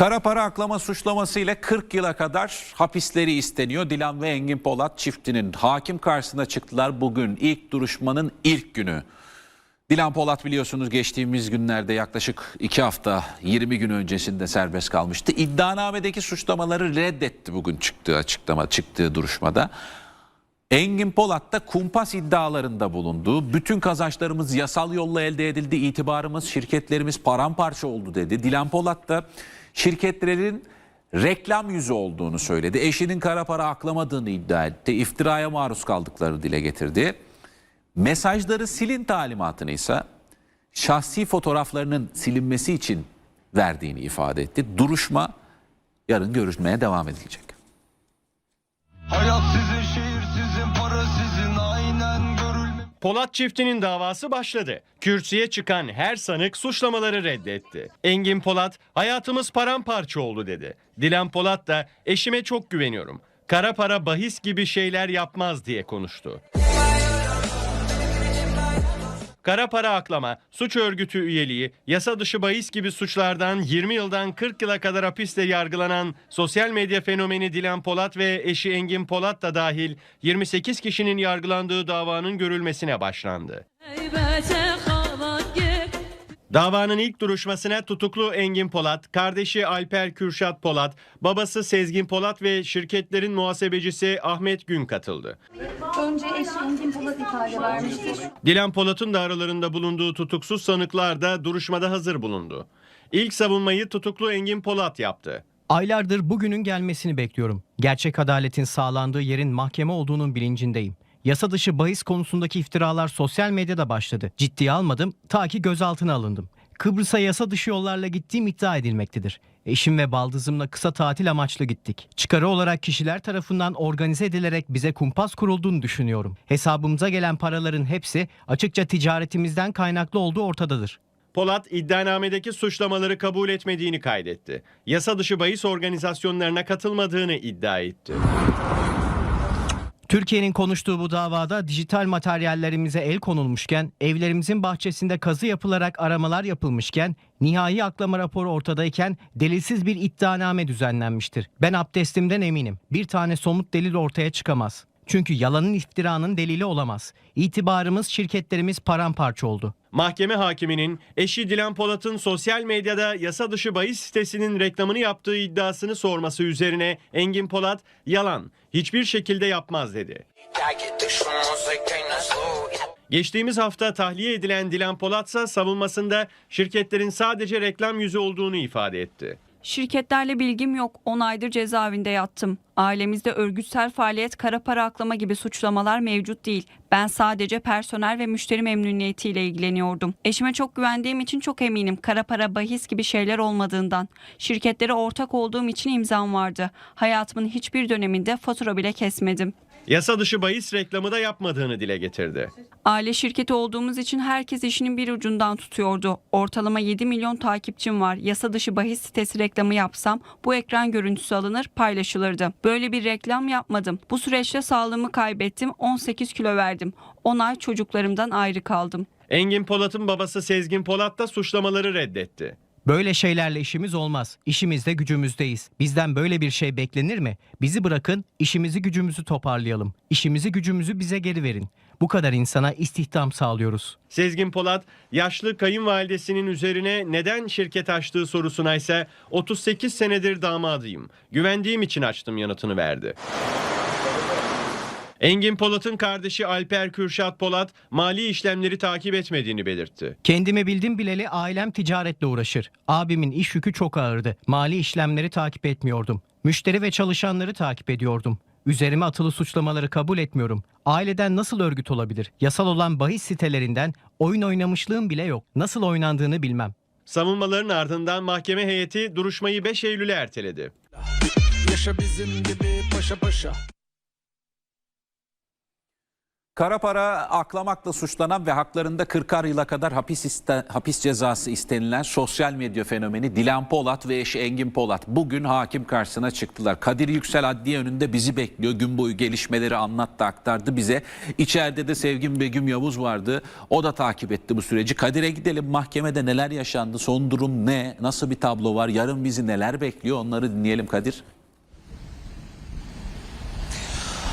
Kara para aklama suçlamasıyla 40 yıla kadar hapisleri isteniyor. Dilan ve Engin Polat çiftinin hakim karşısına çıktılar bugün ilk duruşmanın ilk günü. Dilan Polat biliyorsunuz geçtiğimiz günlerde yaklaşık 2 hafta 20 gün öncesinde serbest kalmıştı. İddianamedeki suçlamaları reddetti bugün çıktığı açıklama çıktığı duruşmada. Engin Polat da kumpas iddialarında bulundu. Bütün kazançlarımız yasal yolla elde edildi. İtibarımız, şirketlerimiz paramparça oldu dedi. Dilan Polat da şirketlerin reklam yüzü olduğunu söyledi. Eşinin kara para aklamadığını iddia etti. İftiraya maruz kaldıklarını dile getirdi. Mesajları silin talimatını ise şahsi fotoğraflarının silinmesi için verdiğini ifade etti. Duruşma yarın görüşmeye devam edilecek. Polat çiftinin davası başladı. Kürsüye çıkan her sanık suçlamaları reddetti. Engin Polat hayatımız paramparça oldu dedi. Dilan Polat da eşime çok güveniyorum. Kara para bahis gibi şeyler yapmaz diye konuştu. Kara para aklama, suç örgütü üyeliği, yasa dışı bahis gibi suçlardan 20 yıldan 40 yıla kadar hapiste yargılanan sosyal medya fenomeni Dilan Polat ve eşi Engin Polat da dahil 28 kişinin yargılandığı davanın görülmesine başlandı. Gel Davanın ilk duruşmasına tutuklu Engin Polat, kardeşi Alper Kürşat Polat, babası Sezgin Polat ve şirketlerin muhasebecisi Ahmet Gün katıldı. Önce eşi Engin Polat ifade vermiştir. Dilan Polat'ın da aralarında bulunduğu tutuksuz sanıklar da duruşmada hazır bulundu. İlk savunmayı tutuklu Engin Polat yaptı. Aylardır bugünün gelmesini bekliyorum. Gerçek adaletin sağlandığı yerin mahkeme olduğunun bilincindeyim. Yasa dışı bahis konusundaki iftiralar sosyal medyada başladı. Ciddiye almadım ta ki gözaltına alındım. Kıbrıs'a yasa dışı yollarla gittiğim iddia edilmektedir. Eşim ve baldızımla kısa tatil amaçlı gittik. Çıkarı olarak kişiler tarafından organize edilerek bize kumpas kurulduğunu düşünüyorum. Hesabımıza gelen paraların hepsi açıkça ticaretimizden kaynaklı olduğu ortadadır. Polat iddianamedeki suçlamaları kabul etmediğini kaydetti. Yasa dışı bahis organizasyonlarına katılmadığını iddia etti. Türkiye'nin konuştuğu bu davada dijital materyallerimize el konulmuşken, evlerimizin bahçesinde kazı yapılarak aramalar yapılmışken, nihai aklama raporu ortadayken delilsiz bir iddianame düzenlenmiştir. Ben abdestimden eminim. Bir tane somut delil ortaya çıkamaz. Çünkü yalanın iftiranın delili olamaz. İtibarımız, şirketlerimiz paramparça oldu. Mahkeme hakiminin eşi Dilan Polat'ın sosyal medyada yasa dışı bahis sitesinin reklamını yaptığı iddiasını sorması üzerine Engin Polat yalan hiçbir şekilde yapmaz dedi. Geçtiğimiz hafta tahliye edilen Dilan Polat ise savunmasında şirketlerin sadece reklam yüzü olduğunu ifade etti. Şirketlerle bilgim yok. 10 aydır cezaevinde yattım. Ailemizde örgütsel faaliyet, kara para aklama gibi suçlamalar mevcut değil. Ben sadece personel ve müşteri memnuniyetiyle ilgileniyordum. Eşime çok güvendiğim için çok eminim kara para bahis gibi şeyler olmadığından. Şirketlere ortak olduğum için imzam vardı. Hayatımın hiçbir döneminde fatura bile kesmedim. Yasa dışı bahis reklamı da yapmadığını dile getirdi. Aile şirketi olduğumuz için herkes işinin bir ucundan tutuyordu. Ortalama 7 milyon takipçim var. Yasa dışı bahis sitesi reklamı yapsam bu ekran görüntüsü alınır, paylaşılırdı. Böyle bir reklam yapmadım. Bu süreçte sağlığımı kaybettim, 18 kilo verdim. 10 ay çocuklarımdan ayrı kaldım. Engin Polat'ın babası Sezgin Polat da suçlamaları reddetti. Böyle şeylerle işimiz olmaz. İşimizde gücümüzdeyiz. Bizden böyle bir şey beklenir mi? Bizi bırakın, işimizi gücümüzü toparlayalım. İşimizi gücümüzü bize geri verin. Bu kadar insana istihdam sağlıyoruz. Sezgin Polat, yaşlı kayınvalidesinin üzerine neden şirket açtığı sorusuna ise 38 senedir damadıyım. Güvendiğim için açtım yanıtını verdi. Engin Polat'ın kardeşi Alper Kürşat Polat mali işlemleri takip etmediğini belirtti. Kendimi bildim bileli ailem ticaretle uğraşır. Abimin iş yükü çok ağırdı. Mali işlemleri takip etmiyordum. Müşteri ve çalışanları takip ediyordum. Üzerime atılı suçlamaları kabul etmiyorum. Aileden nasıl örgüt olabilir? Yasal olan bahis sitelerinden oyun oynamışlığım bile yok. Nasıl oynandığını bilmem. Savunmaların ardından mahkeme heyeti duruşmayı 5 Eylül'e erteledi. Yaşa bizim gibi paşa paşa. Kara para aklamakla suçlanan ve haklarında 40'ar yıla kadar hapis, iste- hapis cezası istenilen sosyal medya fenomeni Dilan Polat ve eşi Engin Polat bugün hakim karşısına çıktılar. Kadir Yüksel adliye önünde bizi bekliyor. Gün boyu gelişmeleri anlattı, aktardı bize. İçeride de Sevgin Begüm Yavuz vardı. O da takip etti bu süreci. Kadir'e gidelim mahkemede neler yaşandı, son durum ne, nasıl bir tablo var, yarın bizi neler bekliyor onları dinleyelim Kadir.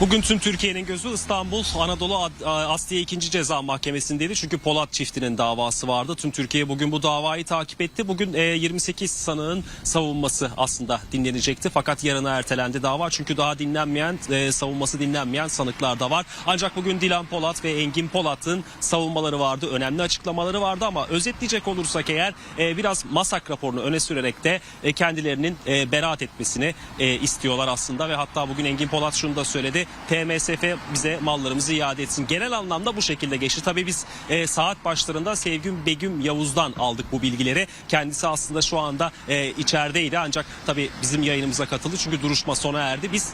Bugün tüm Türkiye'nin gözü İstanbul Anadolu Ad- Asliye 2. Ceza Mahkemesi'ndeydi. Çünkü Polat çiftinin davası vardı. Tüm Türkiye bugün bu davayı takip etti. Bugün e, 28 sanığın savunması aslında dinlenecekti. Fakat yarına ertelendi dava. Çünkü daha dinlenmeyen, e, savunması dinlenmeyen sanıklar da var. Ancak bugün Dilan Polat ve Engin Polat'ın savunmaları vardı. Önemli açıklamaları vardı ama özetleyecek olursak eğer e, biraz masak raporunu öne sürerek de e, kendilerinin e, beraat etmesini e, istiyorlar aslında ve hatta bugün Engin Polat şunu da söyledi. TMSF bize mallarımızı iade etsin. Genel anlamda bu şekilde geçti. Tabii biz e, saat başlarında Sevgün Begüm Yavuz'dan aldık bu bilgileri. Kendisi aslında şu anda e, içerideydi ancak tabii bizim yayınımıza katıldı çünkü duruşma sona erdi. Biz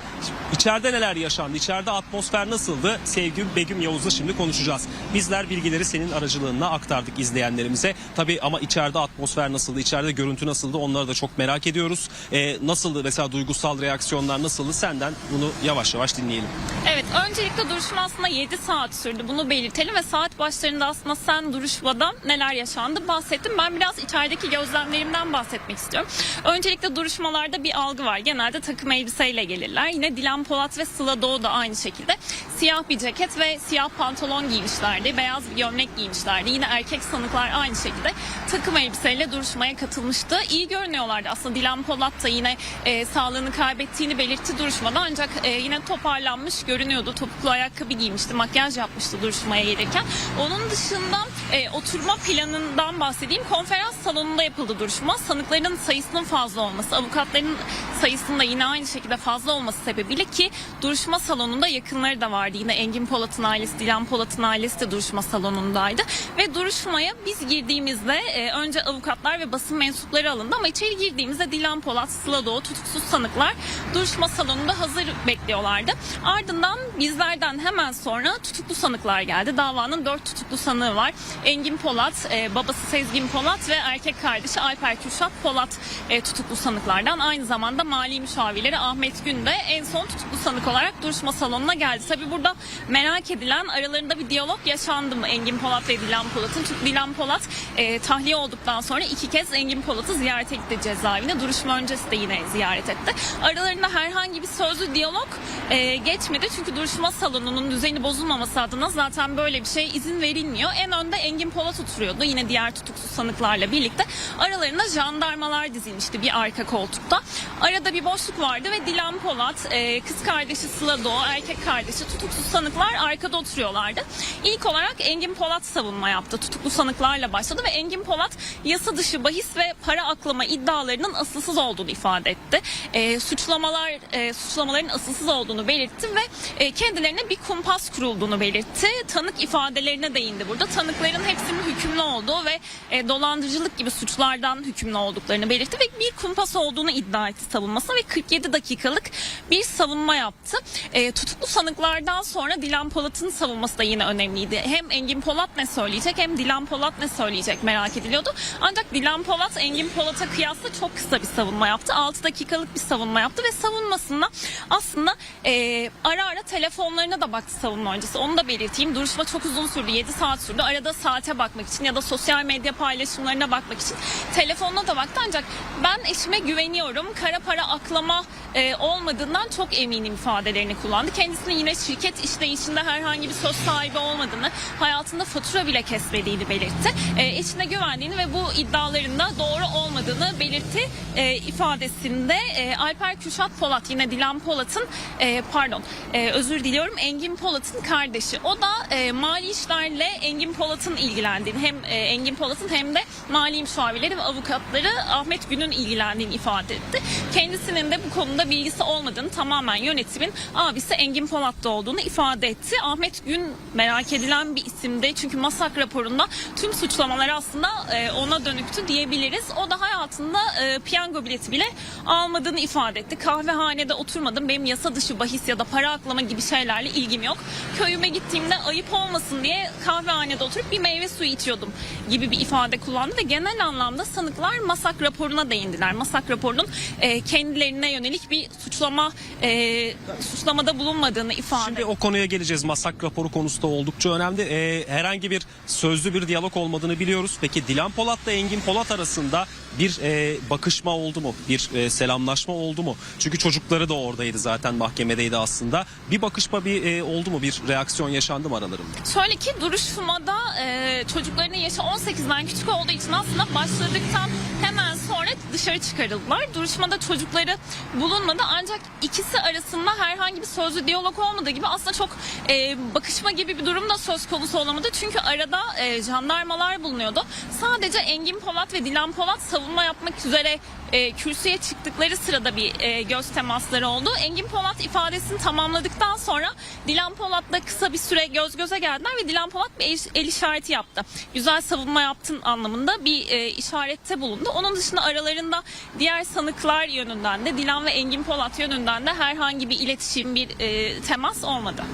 içeride neler yaşandı, içeride atmosfer nasıldı Sevgün Begüm Yavuz'la şimdi konuşacağız. Bizler bilgileri senin aracılığına aktardık izleyenlerimize. Tabii ama içeride atmosfer nasıldı, içeride görüntü nasıldı onları da çok merak ediyoruz. E, nasıldı mesela duygusal reaksiyonlar nasıldı senden bunu yavaş yavaş dinleyelim. Evet öncelikle duruşma aslında 7 saat sürdü bunu belirtelim ve saat başlarında aslında sen duruşmada neler yaşandı bahsettim. Ben biraz içerideki gözlemlerimden bahsetmek istiyorum. Öncelikle duruşmalarda bir algı var. Genelde takım elbiseyle gelirler. Yine Dilan Polat ve Sıla Doğu da aynı şekilde siyah bir ceket ve siyah pantolon giymişlerdi. Beyaz bir gömlek giymişlerdi. Yine erkek sanıklar aynı şekilde takım elbiseyle duruşmaya katılmıştı. İyi görünüyorlardı. Aslında Dilan Polat da yine e, sağlığını kaybettiğini belirtti duruşmada ancak e, yine toparlanmış görünüyordu. Topuklu ayakkabı giymişti, makyaj yapmıştı duruşmaya gelirken. Onun dışında e, oturma planından bahsedeyim. Konferans salonunda yapıldı duruşma. Sanıkların sayısının fazla olması, avukatların sayısının da yine aynı şekilde fazla olması sebebiyle ki duruşma salonunda yakınları da vardı. Yine Engin Polat'ın ailesi, Dilan Polat'ın ailesi de duruşma salonundaydı. Ve duruşmaya biz girdiğimizde e, önce avukatlar ve basın mensupları alındı ama içeri girdiğimizde Dilan Polat, Sıla Doğu, tutuksuz sanıklar duruşma salonunda hazır bekliyorlardı. Ardından bizlerden hemen sonra tutuklu sanıklar geldi. Davanın dört tutuklu sanığı var. Engin Polat, e, babası Sezgin Polat ve erkek kardeşi Alper Kürşat Polat e, tutuklu sanıklardan. Aynı zamanda mali müşavirleri Ahmet Gün de en son tutuklu sanık olarak duruşma salonuna geldi. Tabi burada merak edilen aralarında bir diyalog yaşandı mı Engin Polat ve Dilan Polat'ın? Çünkü Dilan Polat e, tahliye olduktan sonra iki kez Engin Polat'ı ziyarete gitti cezaevine. Duruşma öncesi de yine ziyaret etti. Aralarında herhangi bir sözlü diyalog e, geçmedi. Çünkü duruşma salonunun düzeni bozulmaması adına zaten böyle bir şey izin verilmiyor. En önde Engin Polat oturuyordu. Yine diğer tutuksuz sanıklarla birlikte. Aralarında jandarmalar dizilmişti bir arka koltukta. Arada bir boşluk vardı ve Dilan Polat, e, kız kardeşi Sıla Doğu, erkek kardeşi tutuksuz sanıklar arkada oturuyorlardı. İlk olarak Engin Polat savunma yaptı. Tutuklu sanıklarla başladı ve Engin Polat yasa dışı bahis ve para aklama iddialarının asılsız olduğunu ifade etti. E, suçlamalar e, suçlamaların asılsız olduğunu belirtti ve e, kendilerine bir kumpas kurulduğunu belirtti. Tanık ifadelerine değindi burada. Tanıkların hepsinin hükümlü olduğu ve e, dolandırıcılık gibi suçlardan hükümlü olduklarını belirtti ve bir kumpas olduğunu iddia etti savunmasına ve 47 dakikalık bir savunma yaptı. E, tutuklu sanıklardan sonra Dilan Polat'ın savunması da yine önemliydi. Hem Engin Polat ne söyleyecek hem Dilan Polat ne söyleyecek merak ediliyordu. Ancak Dilan Polat Engin Polat'a kıyasla çok kısa bir savunma yaptı. 6 dakikalık bir savunma yaptı ve savunmasında aslında e, ara ara telefonlarına da baktı savunma öncesi. Onu da belirteyim. Duruşma çok uzun sürdü. 7 saat sürdü. Arada saate bakmak için ya da sosyal medya paylaşımlarına bakmak için telefonuna da baktı. Ancak ben eşime güveniyorum. Kara para aklama e, olmadığından çok eminim ifadelerini kullandı. Kendisinin yine şirket işleyişinde herhangi bir söz sahibi olmadığını, hayatında fatura bile kesmediğini belirtti. E, eşine güvendiğini ve bu iddiaların da doğru olmadığını belirtti. E, ifadesinde e, Alper Kürşat Polat yine Dilan Polat'ın e, pardon e, özür diliyorum Engin Polat'ın kardeşi. O da e, mali işlerle Engin Polat'ın ilgilendiğini hem e, Engin Polat'ın hem de mali müşavirleri ve avukatları Ahmet Gün'ün ilgilendiğini ifade etti. Kendisinin de bu konuda bilgisi olmadığını tamamen yönetimin abisi Engin Polat'ta olduğunu ifade etti. Ahmet Gün merak edilen bir isimdi. Çünkü Masak raporunda tüm suçlamalar aslında e, ona dönüktü diyebiliriz. O da hayatında e, piyango bileti bile almadığını ifade etti. Kahvehanede oturmadım. Benim yasa dışı bahis ya da para aklama gibi şeylerle ilgim yok. Köyüme gittiğimde ayıp olmasın diye kahvehanede oturup bir meyve suyu içiyordum gibi bir ifade kullandı ve genel anlamda sanıklar masak raporuna değindiler. Masak raporunun e, kendilerine yönelik bir suçlama e, suçlamada bulunmadığını ifade Şimdi o konuya geleceğiz. Masak raporu konusu da oldukça önemli. Ee, herhangi bir sözlü bir diyalog olmadığını biliyoruz. Peki Dilan Polat'la Engin Polat arasında bir e, bakışma oldu mu? Bir e, selamlaşma oldu mu? Çünkü çocukları da oradaydı zaten mahkemedeydi aslında. Bir bakışma bir e, oldu mu? Bir reaksiyon yaşandı mı aralarında? Şöyle ki duruşmada e, çocuklarının yaşı 18'den küçük olduğu için aslında başladıktan hemen sonra dışarı çıkarıldılar. Duruşmada çocukları bulunmadı ancak ikisi arasında herhangi bir sözlü diyalog olmadığı gibi aslında çok e, bakışma gibi bir durum da söz konusu olamadı. Çünkü arada e, jandarmalar bulunuyordu. Sadece Engin Polat ve Dilan Polat savunma yapmak üzere e, kürsüye çıktıkları sırada bir e, göz temasları oldu. Engin Polat ifadesini tamamladıktan sonra Dilan Polat'la kısa bir süre göz göze geldiler ve Dilan Polat bir el, el işareti yaptı. Güzel savunma yaptın anlamında bir e, işarette bulundu. Onun dışında aralarında diğer sanıklar yönünden de Dilan ve Engin Polat yönünden de herhangi bir iletişim, bir e, temas olmadı.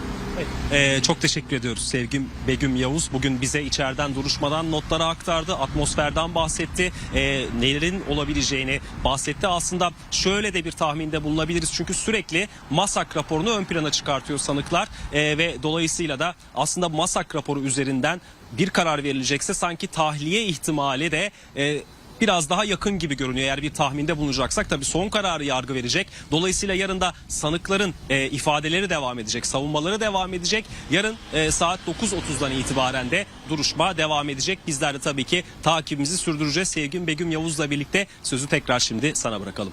Ee, çok teşekkür ediyoruz Sevgim Begüm Yavuz. Bugün bize içeriden duruşmadan notları aktardı. Atmosferden bahsetti. Ee, nelerin olabileceğini bahsetti. Aslında şöyle de bir tahminde bulunabiliriz. Çünkü sürekli MASAK raporunu ön plana çıkartıyor sanıklar. Ee, ve dolayısıyla da aslında MASAK raporu üzerinden bir karar verilecekse sanki tahliye ihtimali de... e, biraz daha yakın gibi görünüyor. Eğer bir tahminde bulunacaksak tabii son kararı yargı verecek. Dolayısıyla yarın da sanıkların e, ifadeleri devam edecek, savunmaları devam edecek. Yarın e, saat 9.30'dan itibaren de duruşma devam edecek. Bizler de tabii ki takibimizi sürdüreceğiz. Sevgin Begüm Yavuz'la birlikte sözü tekrar şimdi sana bırakalım.